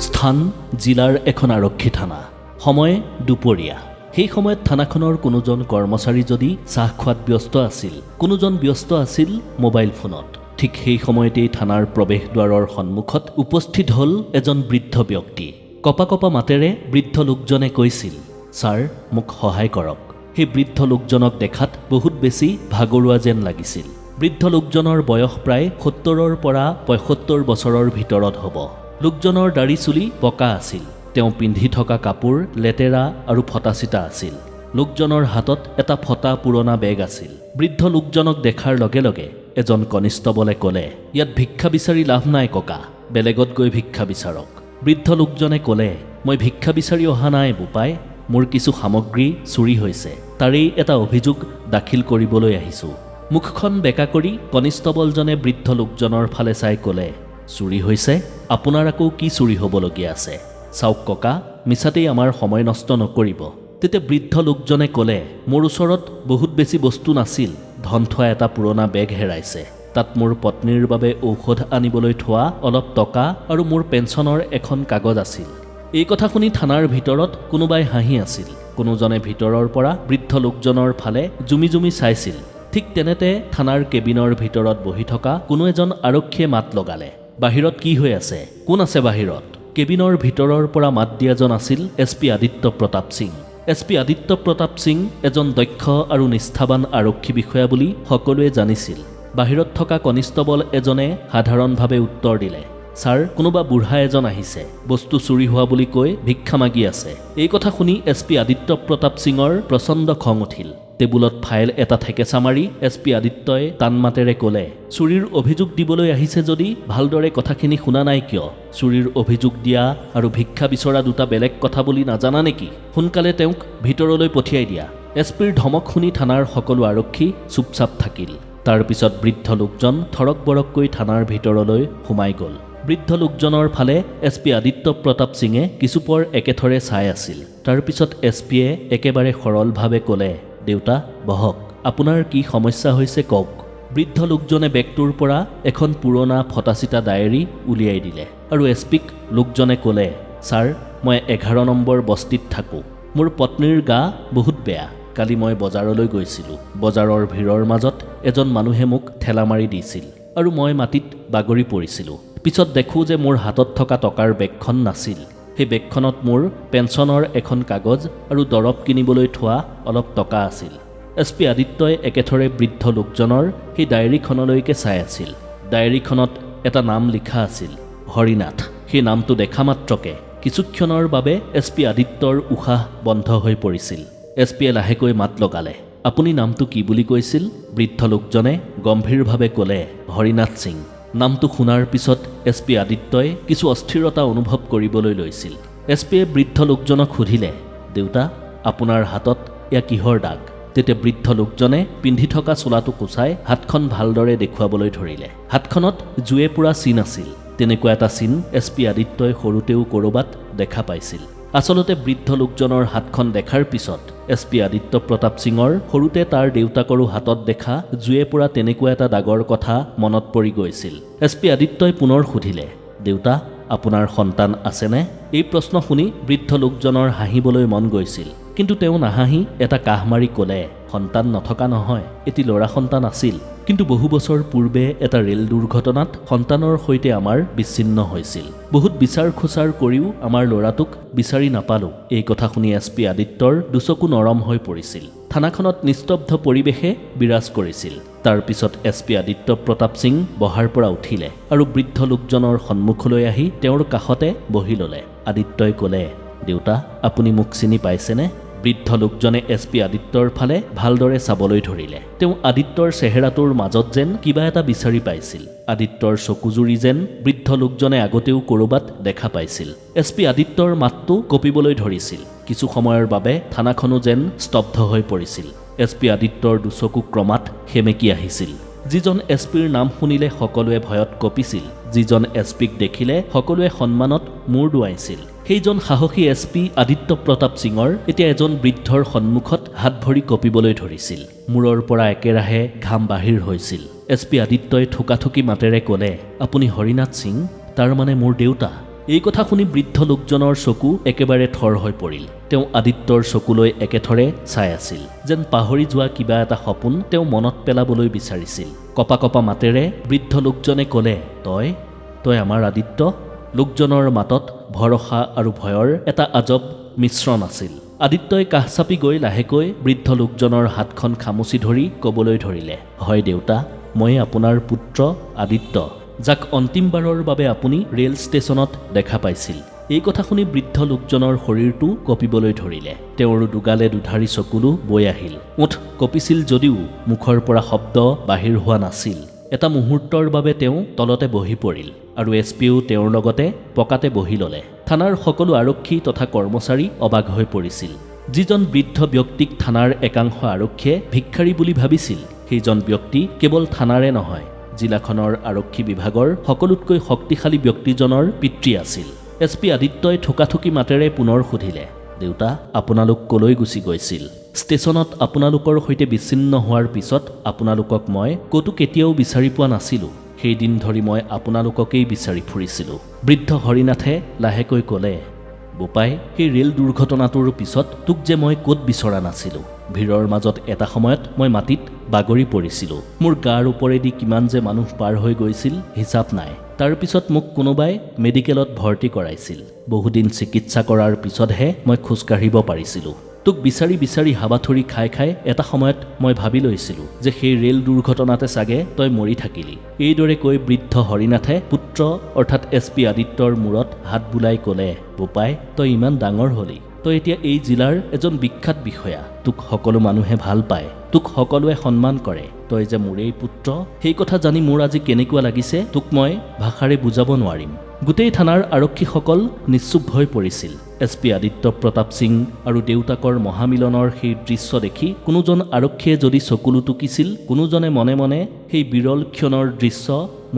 স্থান জিলাৰ এখন আৰক্ষী থানা। সময় দুপৰীয়া। সেই সময়ত থানাখনৰ কোনোজন কৰ্মচাৰী যদি চাহ খোৱাত ব্যস্ত আছিল, কোনোজন ব্যস্ত আছিল মোবাইল ফোনত। ঠিক সেই সময়তেই থানাৰ প্ৰৱেশদ্বাৰৰ সন্মুখত উপস্থিত হ'ল এজন বৃদ্ধ ব্যক্তি। কপা কপা মাতেৰে বৃদ্ধ লোকজনে কৈছিল, ছাৰ, মোক সহায় কৰক। সেই বৃদ্ধ লোকজনক দেখাত বহুত বেছি ভাগৰুৱা যেন লাগিছিল। বৃদ্ধ লোকজনৰ বয়স প্ৰায় সত্তৰৰ পৰা পঁয়সত্তৰ বছৰৰ ভিতৰত হ'ব। লোকজনৰ দাড়ি চুলি পকা আছিল। তেওঁ পিন্ধি থকা কাপোৰ লেতেৰা আৰু ফটা চিটা আছিল। লোকজনৰ হাতত এটা ফটা পুৰণা বেগ আছিল। বৃদ্ধ লোকজনক দেখাৰ লগে লগে এজন কনিষ্টবলে ক'লে, ইয়াত ভিক্ষা বিচাৰি লাভ নাই ককা, বেলেগত গৈ ভিক্ষা বিচাৰক। বৃদ্ধ লোকজনে ক'লে, মই ভিক্ষা বিচাৰি অহা নাই বোপাই, মোৰ কিছু সামগ্ৰী চুৰি হৈছে, তাৰেই এটা অভিযোগ দাখিল কৰিবলৈ আহিছোঁ। মুখখন বেকা কৰি কনিষ্টবলজনে বৃদ্ধ লোকজনৰ ফালে চাই ক'লে চুৰি হৈছে, আপোনাৰ আকৌ কি চুৰি হ'বলগীয়া আছে? চাওক ককা, মিছাতেই আমাৰ সময় নষ্ট নকৰিব। তেতিয়া বৃদ্ধ লোকজনে ক'লে, মোৰ ওচৰত বহুত বেছি বস্তু নাছিল, ধন থোৱা এটা পুৰণা বেগ হেৰাইছে। তাত মোৰ পত্নীৰ বাবে ঔষধ আনিবলৈ থোৱা অলপ টকা আৰু মোৰ পেঞ্চনৰ এখন কাগজ আছিল। এই কথা শুনি থানাৰ ভিতৰত কোনোবাই হাঁহি আছিল। কোনোজনে ভিতৰৰ পৰা বৃদ্ধ লোকজনৰ ফালে জুমি জুমি চাইছিল। ঠিক তেনেতে থানাৰ কেবিনৰ ভিতৰত বহি থকা কোনো এজন আৰক্ষীয়ে মাত লগালে। বাহিৰত কি হৈ আছে? কোন আছে বাহিৰত? কেবিনৰ ভিতৰৰ পৰা মাত দিয়াজন আছিল S P Aditya Pratap Singh. S P Aditya Pratap Singh এজন দক্ষ আৰু নিষ্ঠাবান আৰক্ষী বিষয়া বুলি সকলোৱে জানিছিল। বাহিৰত থকা কনিষ্টবল এজনে সাধাৰণভাৱে উত্তৰ দিলে, ছাৰ, কোনোবা বুঢ়া এজন আহিছে। বস্তু চুৰি হোৱা বুলি কৈ ভিক্ষা মাগি আছে। এই কথা শুনি এছ পি আদিত্য প্ৰতাপ সিঙৰ প্ৰচণ্ড খং উঠিল। টেবুলত ফাইল এটা থেকেচা মাৰি এছ পি আদিত্যই টান মাতেৰে ক'লে, চুৰিৰ অভিযোগ দিবলৈ আহিছে যদি ভালদৰে কথাখিনি শুনা নাই কিয়? চুৰিৰ অভিযোগ দিয়া আৰু ভিক্ষা বিচৰা দুটা বেলেগ কথা বুলি নাজানা নেকি? সোনকালে তেওঁক ভিতৰলৈ পঠিয়াই দিয়া। এছ পিৰ ধমক শুনি থানাৰ সকলো আৰক্ষী চুপচাপ থাকিল। তাৰ পিছত বৃদ্ধ লোকজন থৰক বৰককৈ থানাৰ ভিতৰলৈ সোমাই গ'ল। বৃদ্ধ লোকজনৰ ফালে এছ পি আদিত্য প্ৰতাপ সিঙে কিছুপৰ একেথৰে চাই আছিল। তাৰপিছত এছ পিয়ে একেবাৰে সৰলভাৱে ক'লে দেউতা বহক আপোনাৰ কি সমস্যা হৈছে কওক। বৃদ্ধ লোকজনে বেগটোৰ পৰা এখন পুৰণা ফটাচিটা ডায়েৰী উলিয়াই দিলে আৰু এছ পিক লোকজনে ক'লে ছাৰ মই এঘাৰ নম্বৰ বস্তিত থাকোঁ। মোৰ পত্নীৰ গা বহুত বেয়া। কালি মই বজাৰলৈ গৈছিলোঁ। বজাৰৰ ভিৰৰ মাজত এজন মানুহে মোক ঠেলা মাৰি দিছিল আৰু মই মাটিত বাগৰি পৰিছিলোঁ। পিছত দেখোঁ যে মোৰ হাতত থকা টকাৰ বেগখন নাছিল। সেই বেগখনত মোৰ পেঞ্চনৰ এখন কাগজ আৰু দৰৱ কিনিবলৈ থোৱা অলপ টকা আছিল। এছ পি আদিত্যই একেথৰে বৃদ্ধ লোকজনৰ সেই ডায়েৰীখনলৈকে চাই আছিল। ডায়েৰীখনত এটা নাম লিখা আছিল হৰিনাথ সেই নামটো দেখা মাত্ৰকে। কিছুক্ষণৰ বাবে এছ পি আদিত্যৰ উশাহ বন্ধ হৈ পৰিছিল। এছ পিয়ে লাহেকৈ মাত লগালে আপুনি নামটো কি বুলি কৈছিল? বৃদ্ধ লোকজনে গম্ভীৰভাৱে ক'লে হৰিনাথ সিং নামটো শুনাৰ পিছত এছ পি আদিত্যই কিছু অস্থিৰতা অনুভৱ কৰিবলৈ লৈছিল। এছ পিয়ে বৃদ্ধ লোকজনক সুধিলে, দেউতা, আপোনাৰ হাতত এয়া কিহৰ দাগ? তেতিয়া বৃদ্ধ লোকজনে পিন্ধি থকা চোলাটো কোচাই হাতখন ভালদৰে দেখুৱাবলৈ ধৰিলে। হাতখনত জুয়ে পুৰা চিন আছিল। তেনেকুৱা এটা চিন এছ পি আদিত্যই সৰুতেও ক'ৰবাত দেখা পাইছিল। আচলতে বৃদ্ধ লোকজনৰ হাতখন দেখাৰ পিছত এছ পি আদিত্য প্ৰতাপ সিঙৰ সৰুতে তাৰ দেউতাকৰো হাতত দেখা জুয়ে পৰা তেনেকুৱা এটা দাগৰ কথা মনত পৰি গৈছিল। এছ পি আদিত্যই পুনৰ সুধিলে দেউতা আপোনাৰ সন্তান আছেনে? এই প্ৰশ্ন শুনি বৃদ্ধ লোকজনৰ হাঁহিবলৈ মন গৈছিল। কিন্তু তেওঁ নাহাঁহি এটা কাহ মাৰি ক'লে সন্তান নথকা নহয় এটি ল'ৰা সন্তান আছিল। কিন্তু বহু বছৰ পূৰ্বে এটা ৰেল দুৰ্ঘটনাত সন্তানৰ সৈতে আমাৰ বিচ্ছিন্ন হৈছিল। বহুত বিচাৰ খোচাৰ কৰিও আমাৰ ল'ৰাটোক বিচাৰি নাপালোঁ। এই কথা শুনি এছ পি আদিত্যৰ দুচকু নৰম হৈ পৰিছিল। থানাখনত নিস্তব্ধ পৰিৱেশে বিৰাজ কৰিছিল। তাৰ পিছত এছ পি আদিত্য প্ৰতাপ সিং বহাৰ পৰা উঠিলে আৰু বৃদ্ধ লোকজনৰ সন্মুখলৈ আহি তেওঁৰ কাষতে বহি ল'লে। আদিত্যই ক'লে দেউতা আপুনি মোক চিনি পাইছেনে? বৃদ্ধ লোকজনে এছ পি আদিত্যৰ ফালে ভালদৰে চাবলৈ ধৰিলে। তেওঁ আদিত্যৰ চেহেৰাটোৰ মাজত যেন কিবা এটা বিচাৰি পাইছিল। আদিত্যৰ চকুজুৰি যেন বৃদ্ধ লোকজনে আগতেও ক'ৰবাত দেখা পাইছিল। এছ পি আদিত্যৰ মাতটো কঁপিবলৈ ধৰিছিল। কিছু সময়ৰ বাবে থানাখনো যেন স্তব্ধ হৈ পৰিছিল। এছ পি আদিত্যৰ দুচকু ক্ৰমাৎ সেমেকি আহিছিল। যিজন এছ পিৰ নাম শুনিলে সকলোৱে ভয়ত কঁপিছিল। যিজন এছ পিক দেখিলে সকলোৱে সন্মানত মূৰ দোৱাইছিল। সেইজন সাহসী এছ পি আদিত্য প্ৰতাপ সিঙৰ এতিয়া এজন বৃদ্ধৰ সন্মুখত হাত ভৰি কঁপিবলৈ ধৰিছিল। মূৰৰ পৰা একেৰাহে ঘাম বাহিৰ হৈছিল। এছ পি আদিত্যই থোকাথুকি মাতেৰে ক'লে আপুনি হৰিনাথ সিং? তাৰমানে মোৰ দেউতা? এই কথা শুনি বৃদ্ধ লোকজনৰ চকু একেবাৰে থৰ হৈ পৰিল। তেওঁ আদিত্যৰ চকুলৈ একেথৰে চাই আছিল। যেন পাহৰি যোৱা কিবা এটা সপোন তেওঁ মনত পেলাবলৈ বিচাৰিছিল। কপা কপা মাতেৰে বৃদ্ধ লোকজনে ক'লে, তই তই আমাৰ আদিত্য? লোকজনৰ মাতত ভৰসা আৰু ভয়ৰ এটা আজব মিশ্ৰণ আছিল। আদিত্যই কাষ চাপি গৈ লাহেকৈ বৃদ্ধ লোকজনৰ হাতখন খামুচি ধৰি ক'বলৈ ধৰিলে, হয় দেউতা মই আপোনাৰ পুত্ৰ আদিত্য। যাক অন্তিমবাৰৰ বাবে আপুনি ৰেল ষ্টেচনত দেখা পাইছিল। এই কথা শুনি বৃদ্ধ লোকজনৰ শৰীৰটো কঁপিবলৈ ধৰিলে। তেওঁৰ দুগালে দুধাৰি চকুলো বৈ আহিল। ওঠ কঁপিছিল যদিও মুখৰ পৰা শব্দ বাহিৰ হোৱা নাছিল। এটা মুহূৰ্তৰ বাবে তেওঁ তলতে বহি পৰিল আৰু এছ পিও তেওঁৰ লগতে পকাতে বহি ল'লে। থানাৰ সকলো আৰক্ষী তথা কৰ্মচাৰী অবাক হৈ পৰিছিল। যিজন বৃদ্ধ ব্যক্তিক থানাৰ একাংশ আৰক্ষীয়ে ভিক্ষাৰী বুলি ভাবিছিল সেইজন ব্যক্তি কেৱল থানাৰে নহয় জিলাখনৰ আৰক্ষী বিভাগৰ সকলোতকৈ শক্তিশালী ব্যক্তিজনৰ পিতৃ আছিল। এছ পি আদিত্যই থোকাথুকি মাতেৰে পুনৰ সুধিলে দেউতা আপোনালোক কলৈ গুচি গৈছিল? ষ্টেচনত আপোনালোকৰ সৈতে বিচ্ছিন্ন হোৱাৰ পিছত আপোনালোকক মই ক'তো কেতিয়াও বিচাৰি পোৱা নাছিলোঁ। সেইদিন ধৰি মই আপোনালোককেই বিচাৰি ফুৰিছিলোঁ। বৃদ্ধ হৰিনাথে লাহেকৈ ক'লে বোপাই সেই ৰেল দুৰ্ঘটনাটোৰ পিছত তোক যে মই ক'ত বিচৰা নাছিলোঁ। ভিৰৰ মাজত এটা সময়ত মই মাটিত বাগৰি পৰিছিলোঁ। মোৰ গাৰ ওপৰেদি কিমান যে মানুহ পাৰ হৈ গৈছিল হিচাপ নাই। তাৰ পিছত মোক কোনোবাই মেডিকেলত ভৰ্তি কৰাইছিল। বহুদিন চিকিৎসা কৰাৰ পিছতহে মই খোজকাঢ়িব পাৰিছিলোঁ। তোক বিচাৰি বিচাৰি হাবাথুৰি খাই খাই এটা সময়ত মই ভাবি লৈছিলোঁ যে সেই ৰেল দুৰ্ঘটনাতে চাগে তই মৰি থাকিলি। এইদৰে কৈ বৃদ্ধ হৰিনাথে পুত্ৰ অৰ্থাৎ এছ পি আদিত্যৰ মূৰত হাত বুলাই ক'লে বোপাই তই ইমান ডাঙৰ হলি। তই এতিয়া এই জিলাৰ এজন বিখ্যাত বিষয়া। তোক সকলো মানুহে ভাল পায়। তোক সকলোৱে সন্মান কৰে। তই যে মোৰেই পুত্ৰ সেই কথা জানি মোৰ আজি কেনেকুৱা লাগিছে তোক মই ভাষাৰে বুজাব নোৱাৰিম। গোটেই থানাৰ আৰক্ষীসকল নিশ্চুপ হৈ পৰিছিল। এছ পি আদিত্য প্ৰতাপ সিং আৰু দেউতাকৰ মহামিলনৰ সেই দৃশ্য দেখি কোনোজন আৰক্ষীয়ে যদি চকুলো টুকিছিল কোনোজনে মনে মনে সেই বিৰল ক্ষণৰ দৃশ্য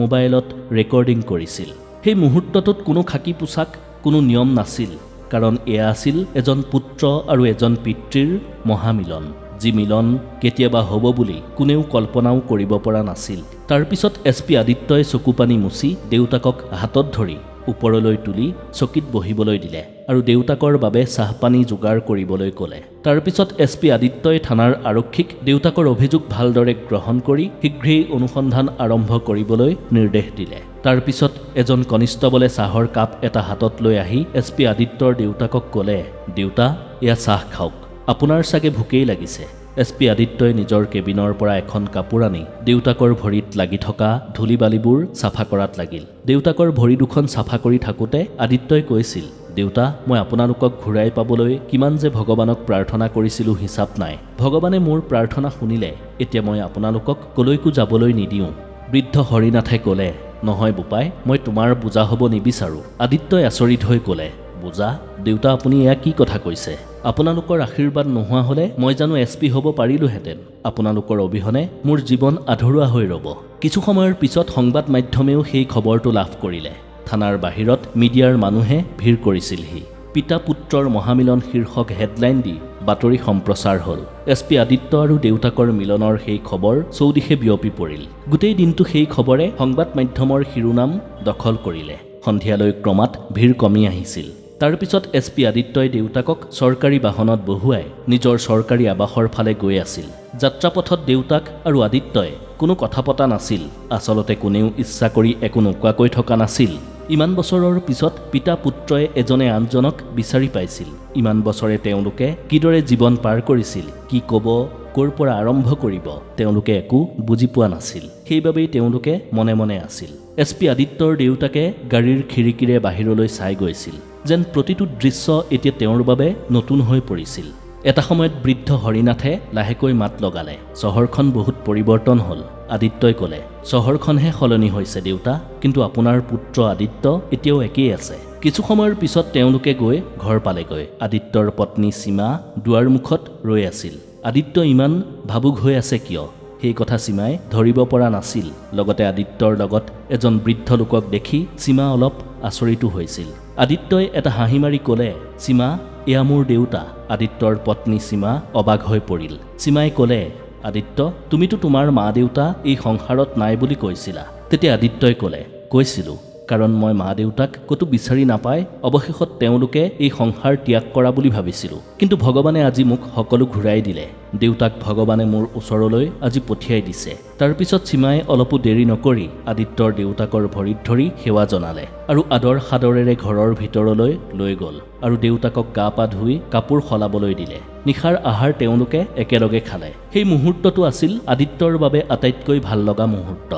মোবাইলত ৰেকৰ্ডিং কৰিছিল। সেই মুহূৰ্তটোত কোনো খাকী পোছাক কোনো নিয়ম নাছিল কাৰণ এয়া আছিল এজন পুত্ৰ আৰু এজন পিতৃৰ মহামিলন। যি মিলন কেতিয়াবা হ'ব বুলি কোনেও কল্পনাও কৰিব পৰা নাছিল। তাৰপিছত এছ পি আদিত্যই চকুপানী মুচি দেউতাকক হাতত ধৰি ওপৰলৈ তুলি চকীত বহিবলৈ দিলে আৰু দেউতাকৰ বাবে চাহপানী যোগাৰ কৰিবলৈ ক'লে। তাৰপিছত এছ পি আদিত্যই থানাৰ আৰক্ষীক দেউতাকৰ অভিযোগ ভালদৰে গ্ৰহণ কৰি শীঘ্ৰেই অনুসন্ধান আৰম্ভ কৰিবলৈ নিৰ্দেশ দিলে। তাৰপিছত এজন কনিষ্টবলে চাহৰ কাপ এটা হাতত লৈ আহি এছ পি আদিত্যৰ দেউতাকক ক'লে দেউতা এয়া চাহ খাওক। আপোনাৰ চাগে ভোকেই লাগিছে। এছ পি আদিত্যই নিজৰ কেবিনৰ পৰা এখন কাপোৰ আনি দেউতাকৰ ভৰিত লাগি থকা ধূলি বালিবোৰ চাফা কৰাত লাগিল। দেউতাকৰ ভৰি দুখন চাফা কৰি থাকোঁতে আদিত্যই কৈছিল দেউতা মই আপোনালোকক ঘূৰাই পাবলৈ কিমান যে ভগৱানক প্ৰাৰ্থনা কৰিছিলোঁ হিচাপ নাই। ভগৱানে মোৰ প্ৰাৰ্থনা শুনিলে এতিয়া মই আপোনালোকক কলৈকো যাবলৈ নিদিওঁ। বৃদ্ধ হৰিনাথে ক'লে নহয় বোপাই মই তোমাৰ বুজা হ'ব নিবিচাৰোঁ। আদিত্যই আচৰিত হৈ ক'লে বুজা দেউতা আপুনি এয়া কি কথা কৈছে? আপোনালোকৰ আশীৰ্বাদ নোহোৱা হ'লে মই জানো এছ পি হ'ব পাৰিলোহেঁতেন। আপোনালোকৰ অবিহনে মোৰ জীৱন আধৰুৱা হৈ ৰ'ব। কিছু সময়ৰ পিছত সংবাদ মাধ্যমেও সেই খবৰটো লাভ কৰিলে। থানাৰ বাহিৰত মিডিয়াৰ মানুহে ভিৰ কৰিছিলহি। পিতা পুত্ৰৰ মহামিলন শীৰ্ষক হেডলাইন দি বাতৰি সম্প্ৰচাৰ হ'ল। এছ পি আদিত্য আৰু দেউতাকৰ মিলনৰ সেই খবৰ চৌদিশে বিয়পি পৰিল। গোটেই দিনটো সেই খবৰে সংবাদ মাধ্যমৰ শিৰোনাম দখল কৰিলে। সন্ধিয়ালৈ ক্ৰমাৎ ভিৰ কমি আহিছিল। তাৰপিছত এছ পি আদিত্যই দেউতাকক চৰকাৰী বাহনত বহুৱাই নিজৰ চৰকাৰী আৱাসৰ ফালে গৈ আছিল। যাত্ৰাপথত দেউতাক আৰু আদিত্যই কোনো কথা পতা নাছিল। আচলতে কোনেও ইচ্ছা কৰি একো নোকোৱাকৈ থকা নাছিল। ইমান বছৰৰ পিছত পিতা পুত্ৰই এজনে আনজনক বিচাৰি পাইছিল। ইমান বছৰে তেওঁলোকে কিদৰে জীৱন পাৰ কৰিছিল কি ক'ব ক'ৰ পৰা আৰম্ভ কৰিব তেওঁলোকে একো বুজি পোৱা নাছিল। সেইবাবেই তেওঁলোকে মনে মনে আছিল। এছ পি আদিত্যৰ দেউতাকে গাড়ীৰ খিৰিকীৰে বাহিৰলৈ চাই গৈছিল। যেন প্ৰতিটো দৃশ্য এতিয়া তেওঁৰ বাবে নতুন হৈ পৰিছিল। এটা সময়ত বৃদ্ধ হৰিনাথে লাহেকৈ মাত লগালে। চহৰখন বহুত পৰিৱৰ্তন হ'ল আদিত্যই ক'লে। চহৰখনহে সলনি হৈছে দেউতা কিন্তু আপোনাৰ পুত্ৰ আদিত্য এতিয়াও একেই আছে। কিছু সময়ৰ পিছত তেওঁলোকে গৈ ঘৰ পালেগৈ। আদিত্যৰ পত্নী সীমা দুৱাৰমুখত ৰৈ আছিল। আদিত্য ইমান ভাবুক হৈ আছে কিয়? সেই কথা সীমাই ধৰিব পৰা নাছিল। লগতে আদিত্যৰ লগত এজন বৃদ্ধ লোকক দেখি সীমা অলপ আচৰিতো হৈছিল। আদিত্যই এটা হাঁহি মাৰি ক'লে সীমা এয়া মোৰ দেউতা। আদিত্যৰ পত্নী সীমা অবাক হৈ পৰিল। সীমাই ক'লে আদিত্য তুমিতো তোমাৰ মা দেউতা এই সংসাৰত নাই বুলি কৈছিলা। তেতিয়া আদিত্যই ক'লে কৈছিলোঁ। কাৰণ মই মা দেউতাক ক'তো বিচাৰি নাপাই অৱশেষত তেওঁলোকে এই সংসাৰ ত্যাগ কৰা বুলি ভাবিছিলোঁ। কিন্তু ভগৱানে আজি মোক সকলো ঘূৰাই দিলে। দেউতাক ভগৱানে মোৰ ওচৰলৈ আজি পঠিয়াই দিছে। তাৰপিছত সীমাই অলপো দেৰি নকৰি আদিত্যৰ দেউতাকৰ ভৰিত ধৰি সেৱা জনালে আৰু আদৰ সাদৰেৰে ঘৰৰ ভিতৰলৈ লৈ গ'ল আৰু দেউতাকক গা পা ধুই কাপোৰ সলাবলৈ দিলে। নিশাৰ আহাৰ তেওঁলোকে একেলগে খালে। সেই মুহূৰ্তটো আছিল আদিত্যৰ বাবে আটাইতকৈ ভাল লগা মুহূৰ্ত।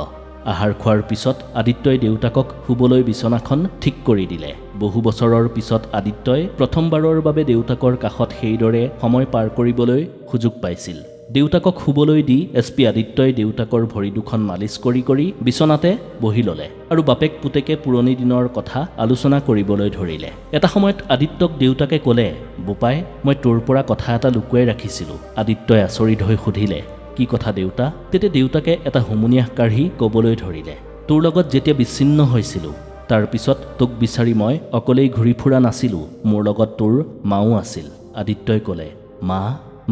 আহাৰ খোৱাৰ পিছত আদিত্যই দেউতাকক শুবলৈ বিচনাখন ঠিক কৰি দিলে। বহু বছৰৰ পিছত আদিত্যই প্ৰথমবাৰৰ বাবে দেউতাকৰ কাষত সেইদৰে সময় পাৰ কৰিবলৈ সুযোগ পাইছিল। দেউতাকক শুবলৈ দি এছ পি আদিত্যই দেউতাকৰ ভৰি দুখন মালিচ কৰি কৰি বিচনাতে বহি ল'লে আৰু বাপেক পুতেকে পুৰণি দিনৰ কথা আলোচনা কৰিবলৈ ধৰিলে। এটা সময়ত আদিত্যক দেউতাকে ক'লে বোপাই মই তোৰ পৰা কথা এটা লুকুৱাই ৰাখিছিলোঁ। আদিত্যই আচৰিত হৈ সুধিলে কি কথা দেউতা? তেতিয়া দেউতাকে এটা হুমুনিয়াহ কাঢ়ি ক'বলৈ ধৰিলে। তোৰ লগত যেতিয়া বিচ্ছিন্ন হৈছিলোঁ তাৰপিছত তোক বিচাৰি মই অকলেই ঘূৰি ফুৰা নাছিলোঁ মোৰ লগত তোৰ মাও আছিল আদিত্যই ক'লে। মা?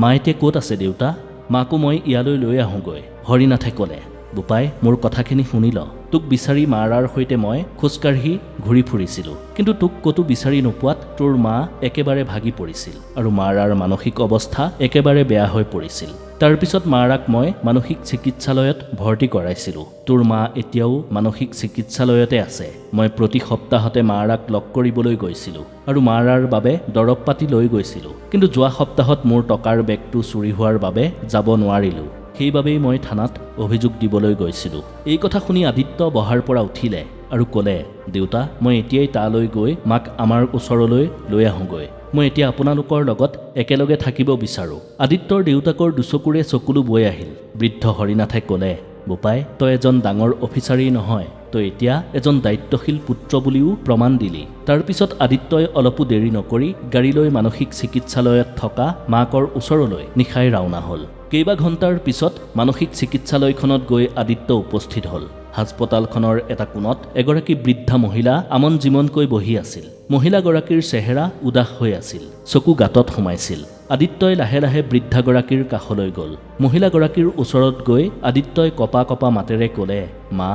মা এতিয়া ক'ত আছে দেউতা? মাকো মই ইয়ালৈ লৈ আহোঁগৈ হৰিনাথে ক'লে। বোপাই মোৰ কথাখিনি শুনি ল। তোক বিচাৰি মাৰাৰ সৈতে মই খোজকাঢ়ি ঘূৰি ফুৰিছিলোঁ। কিন্তু তোক ক'তো বিচাৰি নোপোৱাত তোৰ মা একেবাৰে ভাগি পৰিছিল আৰু মাৰাৰ মানসিক অৱস্থা একেবাৰে বেয়া হৈ পৰিছিল। তাৰপিছত মাৰাক মই মানসিক চিকিৎসালয়ত ভৰ্তি কৰাইছিলোঁ। তোৰ মা এতিয়াও মানসিক চিকিৎসালয়তে আছে। মই প্ৰতি সপ্তাহতে মাৰাক লগ কৰিবলৈ গৈছিলোঁ আৰু মাৰাৰ বাবে দৰৱ পাতি লৈ গৈছিলোঁ। কিন্তু যোৱা সপ্তাহত মোৰ টকাৰ বেগটো চুৰি হোৱাৰ বাবে যাব নোৱাৰিলোঁ। সেইবাবেই মই থানাত অভিযোগ দিবলৈ গৈছিলোঁ। এই কথা শুনি আদিত্য বহাৰ পৰা উঠিলে আৰু ক'লে দেউতা মই এতিয়াই তালৈ গৈ মাক আমাৰ ওচৰলৈ লৈ আহোঁগৈ। মই এতিয়া আপোনালোকৰ লগত একেলগে থাকিব বিচাৰোঁ। আদিত্যৰ দেউতাকৰ দুচকুৰে চকুলো বৈ আহিল। বৃদ্ধ হৰিনাথে ক'লে বোপাই তই এজন ডাঙৰ অফিচাৰেই নহয়। তই এতিয়া এজন দায়িত্বশীল পুত্ৰ বুলিও প্ৰমাণ দিলি। তাৰপিছত আদিত্যই অলপো দেৰি নকৰি গাড়ী লৈ মানসিক চিকিৎসালয়ত থকা মাকৰ ওচৰলৈ নিশাই ৰাওনা হ'ল। কেইবা ঘণ্টাৰ পিছত মানসিক চিকিৎসালয়খনত গৈ আদিত্য উপস্থিত হ'ল। হাস্পতালখনৰ এটা কোণত এগৰাকী বৃদ্ধা মহিলা আমন জিমনকৈ বহি আছিল। মহিলাগৰাকীৰ চেহেৰা উদাস হৈ আছিল চকু গাঁতত সোমাইছিল। আদিত্যই লাহে লাহে বৃদ্ধাগৰাকীৰ কাষলৈ গ'ল। মহিলাগৰাকীৰ ওচৰত গৈ আদিত্যই কপা কপা মাতেৰে ক'লে মা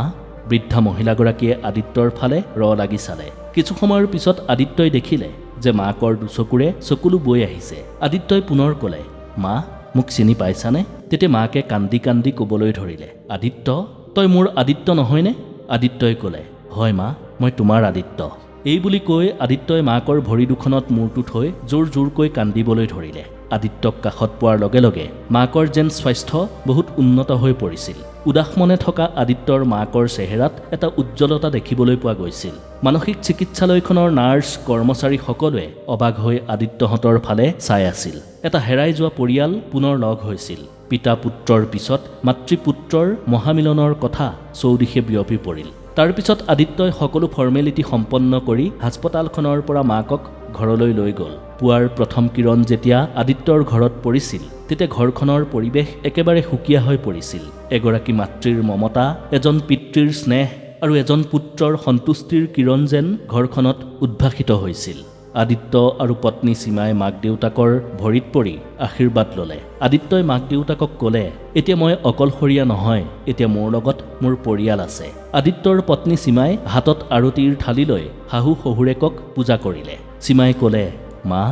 বৃদ্ধা মহিলাগৰাকীয়ে আদিত্যৰ ফালে ৰ লাগি চালে। কিছু সময়ৰ পিছত আদিত্যই দেখিলে যে মাকৰ দুচকুৰে চকুলো বৈ আহিছে। আদিত্যই পুনৰ ক'লে মা মোক চিনি পাইছানে? তেতিয়া মাকে কান্দি কান্দি ক'বলৈ ধৰিলে। আদিত্য তই মোৰ আদিত্য নহয়নে? আদিত্যই ক'লে হয় মা মই তোমাৰ আদিত্য। এই বুলি কৈ আদিত্যই মাকৰ ভৰি দুখনত মূৰটো থৈ জোৰ জোৰকৈ কান্দিবলৈ ধৰিলে। আদিত্যক কাষত পোৱাৰ লগে লগে মাকৰ যেন স্বাস্থ্য বহুত উন্নত হৈ পৰিছিল। উদাস মনে থকা আদিত্যৰ মাকৰ চেহেৰাত এটা উজ্জ্বলতা দেখিবলৈ পোৱা গৈছিল। মানসিক চিকিৎসালয়খনৰ নাৰ্ছ কৰ্মচাৰী সকলোৱে অবাক হৈ আদিত্যহঁতৰ ফালে চাই আছিল। এটা হেৰাই যোৱা পৰিয়াল পুনৰ লগ হৈছিল। পিতা পুত্ৰৰ পিছত মাতৃপুত্ৰৰ মহামিলনৰ কথা চৌদিশে বিয়পি পৰিল। তাৰপিছত আদিত্যই সকলো ফৰ্মেলিটি সম্পন্ন কৰি হাস্পতালখনৰ পৰা মাকক ঘৰলৈ লৈ গ'ল। পুৱাৰ প্ৰথম কিৰণ যেতিয়া আদিত্যৰ ঘৰত পৰিছিল তেতিয়া ঘৰখনৰ পৰিৱেশ একেবাৰে সুকীয়া হৈ পৰিছিল। এগৰাকী মাতৃৰ মমতা এজন পিতৃৰ স্নেহ আৰু এজন পুত্ৰৰ সন্তুষ্টিৰ কিৰণ যেন ঘৰখনত উদ্ভাসিত হৈছিল। আদিত্য আৰু পত্নী সীমাই মাক দেউতাকৰ ভৰিত পৰি আশীৰ্বাদ ল'লে। আদিত্যই মাক দেউতাকক ক'লে এতিয়া মই অকলশৰীয়া নহয় এতিয়া মোৰ লগত মোৰ পৰিয়াল আছে। আদিত্যৰ পত্নী সীমাই হাতত আৰতিৰ থালি লৈ শাহু শহুৰেকক পূজা কৰিলে। সীমাই ক'লে মা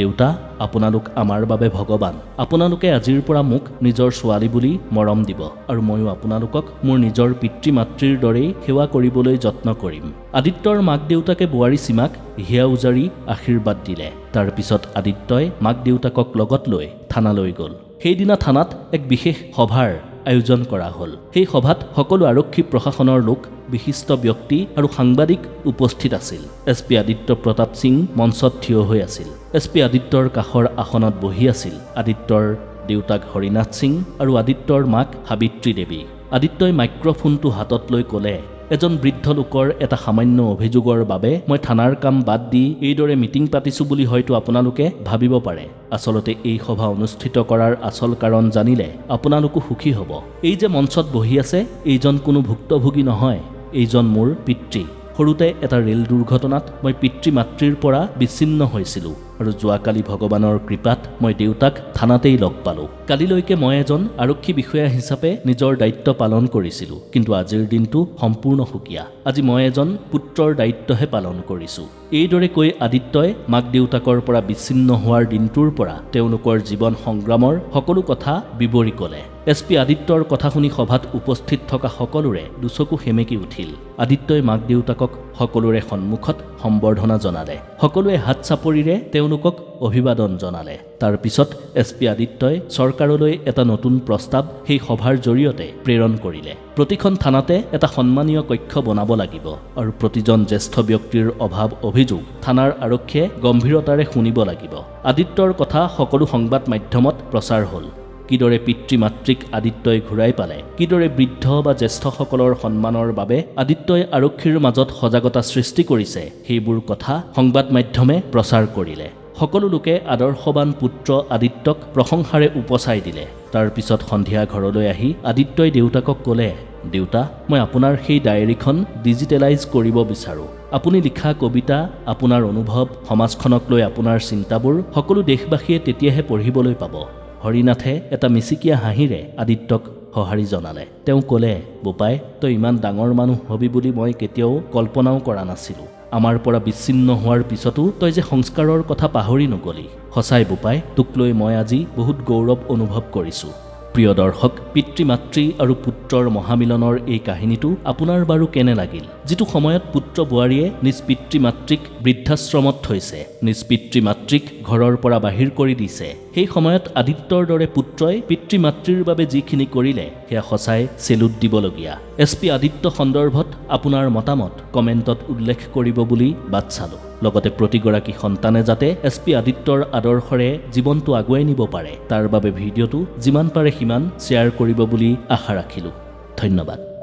দেউতা আপোনালোক আমাৰ বাবে ভগৱান। আপোনালোকে আজিৰ পৰা মোক নিজৰ ছোৱালী বুলি মৰম দিব আৰু ময়ো আপোনালোকক মোৰ নিজৰ পিতৃ মাতৃৰ দৰেই সেৱা কৰিবলৈ যত্ন কৰিম আদিত্যৰ মাক দেউতাকে বোৱাৰী সীমাক হিয়া উজাৰি আশীৰ্বাদ দিলে। তাৰপিছত আদিত্যই মাক দেউতাকক লগত লৈ থানালৈ গ'ল। সেইদিনা থানাত এক বিশেষ সভাৰ আয়োজন কৰা হ'ল। সেই সভাত সকলো আৰক্ষী প্ৰশাসনৰ লোক বিশিষ্ট ব্যক্তি আৰু সাংবাদিক উপস্থিত আছিল। এছ পি আদিত্য প্ৰতাপ সিং মঞ্চত থিয় হৈ আছিল। এছ পি আদিত্যৰ কাষৰ আসনত বহি আছিল আদিত্যৰ দেউতাক হৰিনাথ সিং আৰু আদিত্যৰ মাক সাবিত্ৰী দেৱী। আদিত্যই মাইক্ৰফোনটো হাতত লৈ ক'লে এজন বৃদ্ধ লোকৰ এটা সামান্য অভিযোগৰ বাবে মই থানাৰ কাম বাদ দি এইদৰে মিটিং পাতিছোঁ বুলি হয়তো আপোনালোকে ভাবিব পাৰে। আচলতে এই সভা অনুষ্ঠিত কৰাৰ আচল কাৰণ জানিলে আপোনালোকো সুখী হ'ব। এই যে মঞ্চত বহি আছে এইজন কোনো ভুক্তভোগী নহয় এইজন মোৰ পিতৃ। সৰুতে এটা ৰেল দুৰ্ঘটনাত মই পিতৃ মাতৃৰ পৰা বিচ্ছিন্ন হৈছিলোঁ আৰু যোৱাকালি ভগৱানৰ কৃপাত মই দেউতাক থানাতেই লগ পালোঁ। কালিলৈকে মই এজন আৰক্ষী বিষয়া হিচাপে নিজৰ দায়িত্ব পালন কৰিছিলোঁ কিন্তু আজিৰ দিনটো সম্পূৰ্ণ সুকীয়া। আজি মই এজন পুত্ৰৰ দায়িত্বহে পালন কৰিছোঁ। এইদৰে কৈ আদিত্যই মাক দেউতাকৰ পৰা বিচ্ছিন্ন হোৱাৰ দিনটোৰ পৰা তেওঁলোকৰ জীৱন সংগ্ৰামৰ সকলো কথা বিৱৰি ক'লে। এছ পি আদিত্যৰ কথা শুনি সভাত উপস্থিত থকা সকলোৰে দুচকু সেমেকি উঠিল। আদিত্যই মাক দেউতাকক সকলোৰে সন্মুখত সম্বৰ্ধনা জনালে। সকলোৱে হাত চাপৰিৰে তেওঁলোকক অভিবাদন জনালে। তাৰ পিছত এছ পি আদিত্যই চৰকাৰলৈ এটা নতুন প্ৰস্তাৱ সেই সভাৰ জৰিয়তে প্ৰেৰণ কৰিলে। প্ৰতিখন থানাতে এটা সন্মানীয় কক্ষ বনাব লাগিব আৰু প্ৰতিজন জ্যেষ্ঠ ব্যক্তিৰ অভাৱ অভিযোগ থানাৰ আৰক্ষীয়ে গম্ভীৰতাৰে শুনিব লাগিব। আদিত্যৰ কথা সকলো সংবাদ মাধ্যমত প্ৰচাৰ হ'ল। কিদৰে পিতৃ মাতৃক আদিত্যই ঘূৰাই পালে কিদৰে বৃদ্ধ বা জ্যেষ্ঠসকলৰ সন্মানৰ বাবে আদিত্যই আৰক্ষীৰ মাজত সজাগতা সৃষ্টি কৰিছে সেইবোৰ কথা সংবাদ মাধ্যমে প্ৰচাৰ কৰিলে। সকলো লোকে আদৰ্শৱান পুত্ৰ আদিত্যক প্ৰশংসাৰে উপচাই দিলে। তাৰ পিছত সন্ধিয়া ঘৰলৈ আহি আদিত্যই দেউতাকক ক'লে দেউতা মই আপোনাৰ সেই ডায়েৰীখন ডিজিটেলাইজ কৰিব বিচাৰোঁ। আপুনি লিখা কবিতা আপোনাৰ অনুভৱ সমাজখনক লৈ আপোনাৰ চিন্তাবোৰ সকলো দেশবাসীয়ে তেতিয়াহে পঢ়িবলৈ পাব। হৰিনাথে এটা মিচিকীয়া হাঁহিৰে আদিত্যক সঁহাৰি জনালে। তেওঁ ক'লে বোপাই তই ইমান ডাঙৰ মানুহ হবি বুলি মই কেতিয়াও কল্পনাও কৰা নাছিলোঁ। আমাৰ পৰা বিচ্ছিন্ন হোৱাৰ পিছতো তই যে সংস্কাৰৰ কথা পাহৰি নগলি। সঁচাই বোপাই তোক লৈ মই আজি বহুত গৌৰৱ অনুভৱ কৰিছোঁ। প্ৰিয় দৰ্শক পিতৃ মাতৃ আৰু পুত্ৰৰ মহামিলনৰ এই কাহিনীটো আপোনাৰ বাৰু কেনে লাগিল? যিটো সময়ত পুত্ৰ বোৱাৰীয়ে নিজ পিতৃ মাতৃক বৃদ্ধাশ্ৰমত থৈছে নিজ পিতৃ মাতৃক ঘৰৰ পৰা বাহিৰ কৰি দিছে। সেই সময়ত আদিত্যৰ দৰে পুত্ৰই পিতৃ মাতৃৰ বাবে যিখিনি কৰিলে সেয়া সঁচাই চেলুট দিবলগীয়া। এছ পি আদিত্য সন্দৰ্ভত আপোনাৰ মতামত কমেণ্টত উল্লেখ কৰিব বুলি বাট চালোঁ। লগতে প্ৰতিগৰাকী সন্তানে যাতে এছ পি আদিত্যৰ আদৰ্শৰে জীৱনটো আগুৱাই নিব পাৰে তাৰ বাবে ভিডিঅ'টো যিমান পাৰে সিমান শ্বেয়াৰ কৰিব বুলি আশা ৰাখিলোঁ। ধন্যবাদ।